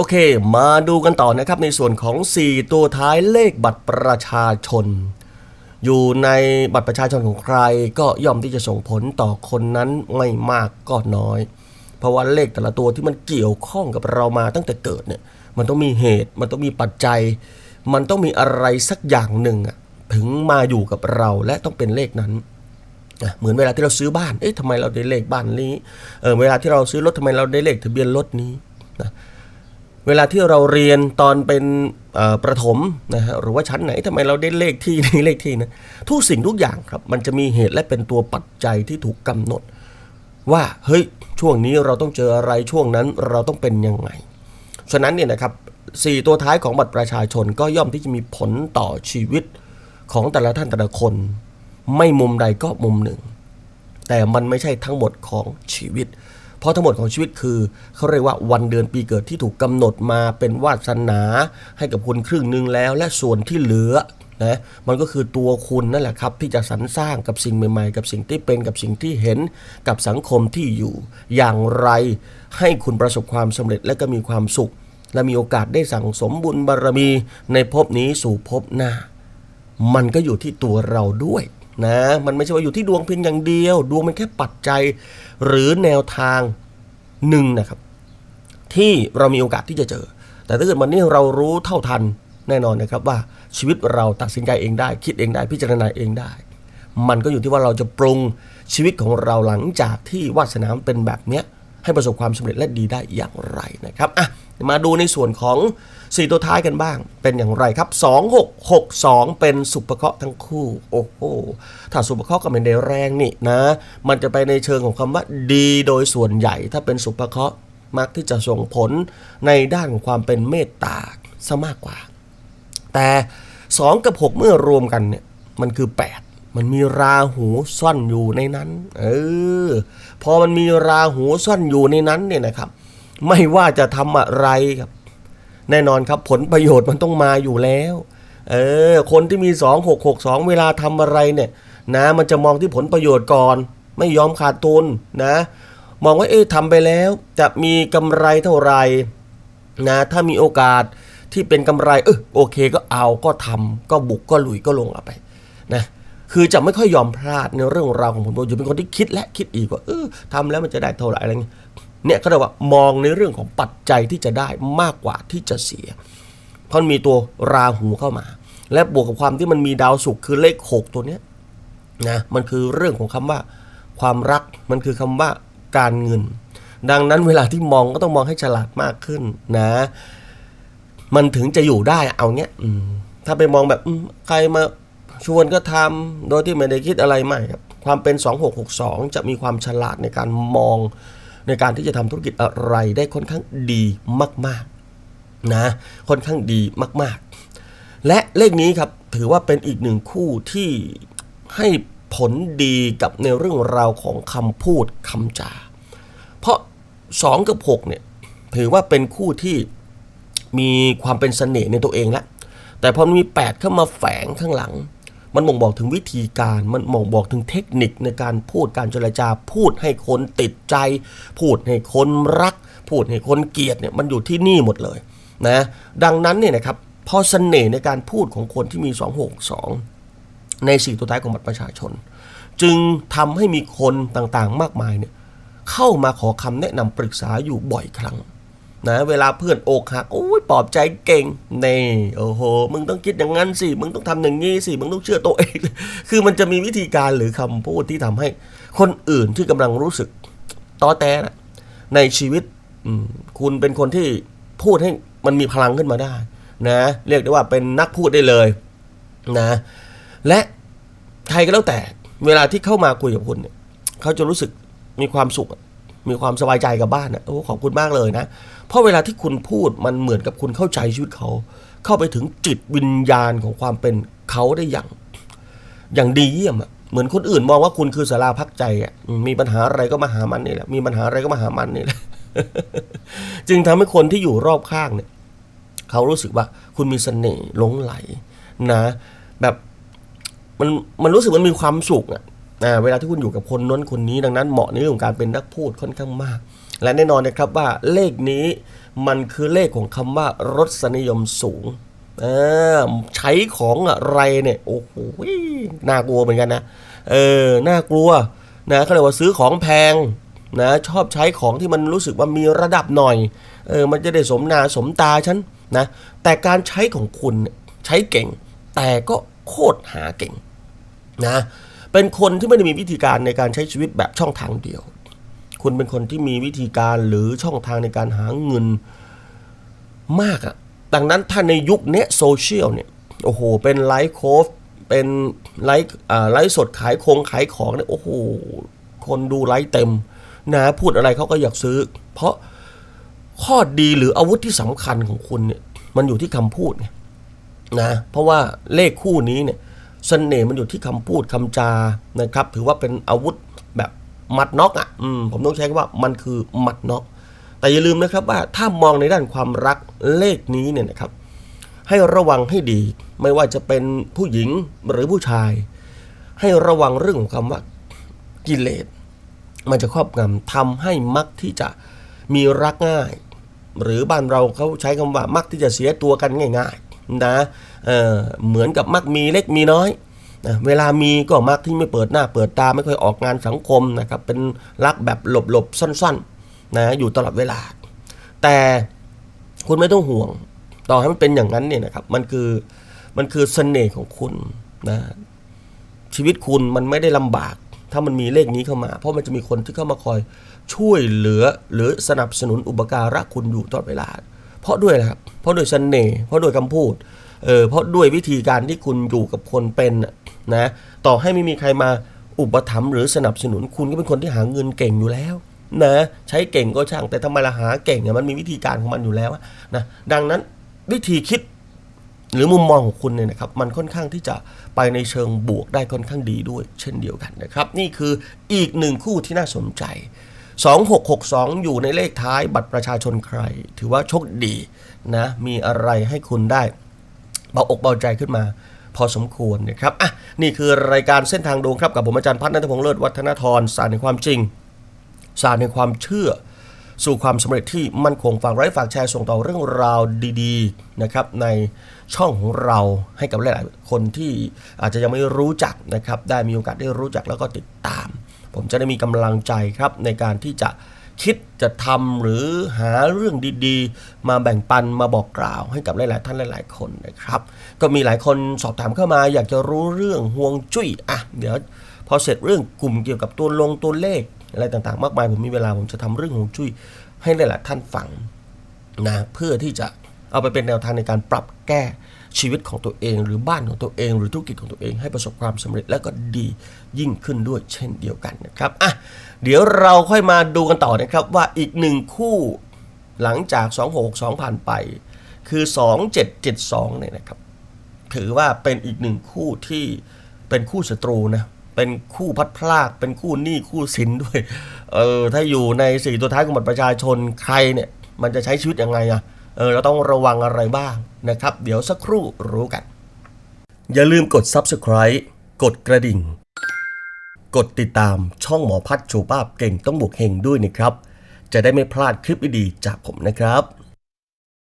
โอเค มาดูกันต่อนะครับในส่วนของ 4 ตัวท้ายเลขบัตรประชาชน อยู่ในบัตรประชาชนของใคร ก็ย่อมที่จะส่งผลต่อคนนั้นไม่มากก็น้อย เพราะว่าเลขแต่ละตัวที่มันเกี่ยวข้องกับเรามาตั้งแต่เกิดเนี่ยมันต้องมีเหตุมันต้องมีปัจจัย มันต้องมีอะไรสักอย่างหนึ่งอะถึงมาอยู่กับเราและต้องเป็นเลขนั้นเหมือนเวลาที่เราซื้อบ้าน เอ๊ะทำไมเราได้เลขบ้านนี้ เออเวลาที่เราซื้อรถทำไมเราได้เลขทะเบียนรถนี้นะ เวลาที่เราเรียนตอนเป็นประถมนะฮะหรือว่าชั้นไหนทำไมเราได้เลขที่นี้เลขที่นะทุกสิ่งทุกอย่างครับ มันจะมีเหตุและเป็นตัวปัจจัยที่ถูกกำหนด ว่าเฮ้ยช่วงนี้เราต้องเจออะไรช่วงนั้นเราต้องเป็นยังไงฉะนั้นเนี่ยนะครับสี่ตัวท้ายของบัตรประชาชนก็ย่อมที่จะมีผลต่อชีวิตของแต่ละท่านแต่ละคน ไม่มุมใดก็มุมหนึ่ง แต่มันไม่ใช่ทั้งหมดของชีวิต เพราะทั้งหมดของชีวิตคือเขาเรียกว่าวันเดือนปีเกิดที่ถูกกำหนดมาเป็นวาสนาให้กับคุณครึ่งหนึ่งแล้ว และส่วนที่เหลือนะมันก็คือตัวคุณนั่นแหละครับ ที่จะสรรสร้างกับสิ่งใหม่ๆ กับสิ่งที่เป็นกับสิ่งที่เห็นกับสังคมที่อยู่ อย่างไรให้คุณประสบความสำเร็จและก็มีความสุข และมีโอกาสได้สั่งสมบุญบารมีในภพนี้สู่ภพหน้า มันก็อยู่ที่ตัวเราด้วย นะ มันไม่ใช่ว่าอยู่ที่ดวงเพียงอย่างเดียว ดวงมันแค่ปัจจัยหรือแนวทางหนึ่งนะครับ ที่เรามีโอกาสที่จะเจอ แต่ถ้าเกิดวันนี้เรารู้เท่าทันแน่นอนนะครับว่าชีวิตเราตัดสินใจเองได้ คิดเองได้พิจารณาเองได้ มันก็อยู่ที่ว่าเราจะปรุงชีวิตของเราหลังจากที่วาสนามเป็นแบบเนี้ย ให้ประสบความสำเร็จและดีได้อย่างไรนะครับอะมาดูในส่วนของ 4 ตัวท้ายกันบ้าง เป็นอย่างไรครับ 2662 เป็นสุภเคราะห์ทั้งคู่ โอ้โหถ้าสุภเคราะห์ก็เป็นในแรงนี่นะ มันจะไปในเชิงของคำว่าดีโดยส่วนใหญ่ ถ้าเป็นสุภเคราะห์มักที่จะส่งผลในด้านของความเป็นเมตตาซะมากกว่า แต่ 2 กับ 6 เมื่อรวมกันเนี่ยมันคือ 8 มันมีราหูซ่อนอยู่ในนั้น เออ พอมันมีราหูซ่อนอยู่ในนั้นเนี่ยนะครับ ไม่ว่าจะทำอะไรครับ แน่นอนครับผลประโยชน์มันต้องมาอยู่แล้ว เออ คนที่มี2662 เวลาทำอะไรเนี่ย นะ มันจะมองที่ผลประโยชน์ก่อน ไม่ยอมขาดทุนนะ มองว่าเอ๊ะทำไปแล้วจะมีกำไรเท่าไหร่นะ ถ้ามีโอกาสที่เป็นกำไร เออโอเคก็เอาก็ทำก็บุกก็ลุยก็ลงเอาไป นะ คือจะไม่ค่อยยอมพลาดในเรื่องราวของผลประโยชน์เป็นคนที่คิดและคิดอีกว่าเออทำแล้วมันจะได้เท่าไหร่อะไรเงี้ยเนี่ยก็เรียกว่ามองในเรื่องของปัจจัยที่จะได้มากกว่าที่จะเสีย เพราะมันมีตัวราหูเข้ามา และบวกกับความที่มันมีดาวศุกร์คือเลขหกตัวเนี้ยนะมันคือเรื่องของคำว่า ความรักมันคือคำว่าการเงิน ดังนั้นเวลาที่มองก็ต้องมองให้ฉลาดมากขึ้นนะ มันถึงจะอยู่ได้เอาเงี้ยถ้าไปมองแบบใครมา ชวนก็ทำโดยที่ไม่ได้คิดอะไรใหมากครับความเป็น 2662 จะมีความฉลาดในการมองในการที่จะทำธุรกิจอะไรได้ค่อนข้างดีมากๆนะค่อนข้างดีมากๆ และเลขนี้ครับถือว่าเป็นอีกหนึ่งคู่ที่ให้ผลดีกับในเรื่องราวของคำพูดคำจา เพราะ 2 กับ 6 เนี่ย ถือว่าเป็นคู่ที่มีความเป็นเสน่ห์ในตัวเองแล้วแต่พอมันมี8 เข้ามาแฝงข้างหลัง มันบ่งบอกถึงวิธีการ มันบ่งบอกถึงเทคนิคในการพูดการเจรจา พูดให้คนติดใจ พูดให้คนรัก พูดให้คนเกลียดเนี่ยมันอยู่ที่นี่หมดเลยนะดังนั้นเนี่ยนะครับพอเสน่ห์ในการพูดของคนที่มี 262 ในสี่ตัวท้ายของบัตรประชาชน จึงทำให้มีคนต่างๆมากมายเนี่ยเข้ามาขอคำแนะนำปรึกษาอยู่บ่อยครั้ง นะ เวลาเพื่อนอกหักโอ้ยปลอบใจเก่งนี่โอ้โห มึงต้องคิดอย่างนั้นสิ มึงต้องทำอย่างนี้สิ มึงต้องเชื่อตัวเอง คือมันจะมีวิธีการหรือคำพูดที่ทำให้คนอื่นที่กำลังรู้สึกต้อแต้นะในชีวิตคุณเป็นคนที่พูดให้มันมีพลังขึ้นมาได้ นะ เรียกได้ว่าเป็นนักพูดได้เลยนะ และใครก็แล้วแต่ เวลาที่เข้ามาคุยกับคุณเนี่ยเขาจะรู้สึกมีความสุข มีความสบายใจกับบ้านนะโอ้ขอบคุณมากเลยนะ เพราะเวลาที่คุณพูดมันเหมือนกับคุณเข้าใจชีวิตเขา เข้าไปถึงจิตวิญญาณของความเป็นเขาได้อย่าง อย่างดีเยี่ยมอะเหมือนคนอื่นมองว่าคุณคือสาราพักใจอะมีปัญหาอะไรก็มาหามันนี่แหละมีปัญหาอะไรก็มาหามันนี่แหละจึงทำให้คนที่อยู่รอบข้างเนี่ย เขารู้สึกว่าคุณมีเสน่ห์หลงไหลนะ แบบมันมันรู้สึกมันมีความสุขอะอ่า เวลาที่คุณอยู่กับคนน้นคนนี้ดังนั้นเหมาะในเรื่องของการเป็นนักพูดค่อนข้างมาก และแน่นอนนะครับว่าเลขนี้มันคือเลขของคำว่ารสนิยมสูงใช้ของอะไรเนี่ยโอ้โหน่ากลัวเหมือนกันนะเออน่ากลัวนะเขาเรียกว่าซื้อของแพงนะชอบใช้ของที่มันรู้สึกว่ามีระดับหน่อยเออมันจะได้สมนาสมตาฉันนะแต่การใช้ของคุณใช้เก่ง แต่ก็โคตรหาเก่งนะ เป็นคนที่ไม่ได้มีวิธีการในการใช้ชีวิตแบบช่องทางเดียว คุณเป็นคนที่มีวิธีการหรือช่องทางในการหาเงินมากอะดังนั้นถ้าในยุคนี้โซเชียลเนี่ย โอ้โห เป็นไลฟ์โค้ชเป็นไลฟ์ไลฟ์สดขายคงขายของเนี่ย โอ้โห คนดูไลฟ์เต็ม นะพูดอะไรเขาก็อยากซื้อ เพราะข้อดีหรืออาวุธที่สำคัญของคุณเนี่ย มันอยู่ที่คำพูดไงนะ เพราะว่าเลขคู่นี้เนี่ย เสน่ห์มันอยู่ที่คำพูดคำจานะครับ ถือว่าเป็นอาวุธแบบหมัดน็อกอะอืมผมต้องใช้คำว่ามันคือหมัดน็อก แต่อย่าลืมนะครับว่าถ้ามองในด้านความรักเลขนี้เนี่ยนะครับ ให้ระวังให้ดี ไม่ว่าจะเป็นผู้หญิงหรือผู้ชาย ให้ระวังเรื่องของคำว่ากิเลสมันจะครอบงำทำให้มักที่จะมีรักง่าย หรือบ้านเราเขาใช้คำว่ามักที่จะเสียตัวกันง่าย นะเออเหมือนกับมักมีเล็กมีน้อยนะเวลามีก็มักที่ไม่เปิดหน้าเปิดตาไม่ค่อยออกงานสังคมนะครับเป็นรักแบบหลบๆซ่อนๆนะอยู่ตลอดเวลา แต่คุณไม่ต้องห่วง ต่อให้มันเป็นอย่างนั้นเนี่ยนะครับมันคือมันคือเสน่ห์ของคุณนะชีวิตคุณมันไม่ได้ลำบาก ถ้ามันมีเลขนี้เข้ามา เพราะมันจะมีคนที่เข้ามาคอยช่วยเหลือหรือสนับสนุนอุปการะคุณอยู่ตลอดเวลา เพราะด้วยนะครับ เพราะด้วยเสน่ห์เพราะด้วยคำพูดเออเพราะด้วยวิธีการที่คุณอยู่กับคนเป็นนะต่อให้ไม่มีใครมาอุปถัมภ์หรือสนับสนุนคุณก็เป็นคนที่หาเงินเก่งอยู่แล้วนะใช้เก่งก็ช่าง แต่ทำไมละหาเก่งเนี่ยมันมีวิธีการของมันอยู่แล้วนะดังนั้นวิธีคิดหรือมุมมองของคุณเนี่ยนะครับ มันค่อนข้างที่จะไปในเชิงบวกได้ค่อนข้างดีด้วย เช่นเดียวกันนะครับ นี่คืออีกหนึ่งคู่ที่น่าสนใจ 2662 อยู่ในเลขท้ายบัตรประชาชนใคร ถือว่าโชคดีนะ มีอะไรให้คุณได้เบาอกเบาใจขึ้นมา พอสมควรนะครับอะนี่คือรายการเส้นทางดวงครับ กับผมอาจารย์พัฒนัทพงษ์เลิศวัฒนทรสารในความจริงศาสตร์ในความเชื่อ สู่ความสำเร็จที่มั่นคงฝากไร้ฝากแชร์ส่งต่อเรื่องราวดีๆนะครับในช่องของเราให้กับหลายๆคนที่อาจจะยังไม่รู้จักนะครับได้มีโอกาสได้รู้จักแล้วก็ติดตาม ผมจะได้มีกำลังใจครับในการที่จะคิดจะทำหรือหาเรื่องดีๆ มาแบ่งปันมาบอกกล่าวให้กับหลาย ๆ ท่านหลาย ๆ คนนะครับ ก็มีหลายคนสอบถามเข้ามา อยากจะรู้เรื่องห่วงจุ้ยอะเดี๋ยวพอเสร็จเรื่องกลุ่มเกี่ยวกับตัวลงตัวเลขอะไรต่าง ๆ มากมายผมมีเวลาผมจะทำเรื่องของจุ้ยให้หลาย ๆ ท่านฟังนะเพื่อที่จะเอาไปเป็นแนวทางในการปรับแก้ ชีวิตของตัวเอง หรือบ้านของตัวเอง หรือธุรกิจของตัวเองให้ประสบความสำเร็จและก็ดียิ่งขึ้นด้วยเช่นเดียวกันนะครับอะเดี๋ยวเราค่อยมาดูกันต่อนะครับว่าอีกหนึ่งคู่หลังจาก2662 ผ่านไป คือ 2772เนี่ยนะครับถือว่าเป็นอีกหนึ่งคู่ที่เป็นคู่ศัตรูนะเป็นคู่พัดพลาก เป็นคู่หนี้คู่สินด้วย เออถ้าอยู่ในสี่ตัวท้ายของบัตรประชาชนใครเนี่ย มันจะใช้ชีวิตยังไงอะ เออเราต้องระวังอะไรบ้างนะครับ เดี๋ยวสักครู่รู้กัน อย่าลืมกด subscribe กดกระดิ่ง กดติดตามช่องหมอพัดชูป้าพเก่งต้องบวกเฮงด้วยนะครับ จะได้ไม่พลาดคลิปดีๆจากผมนะครับ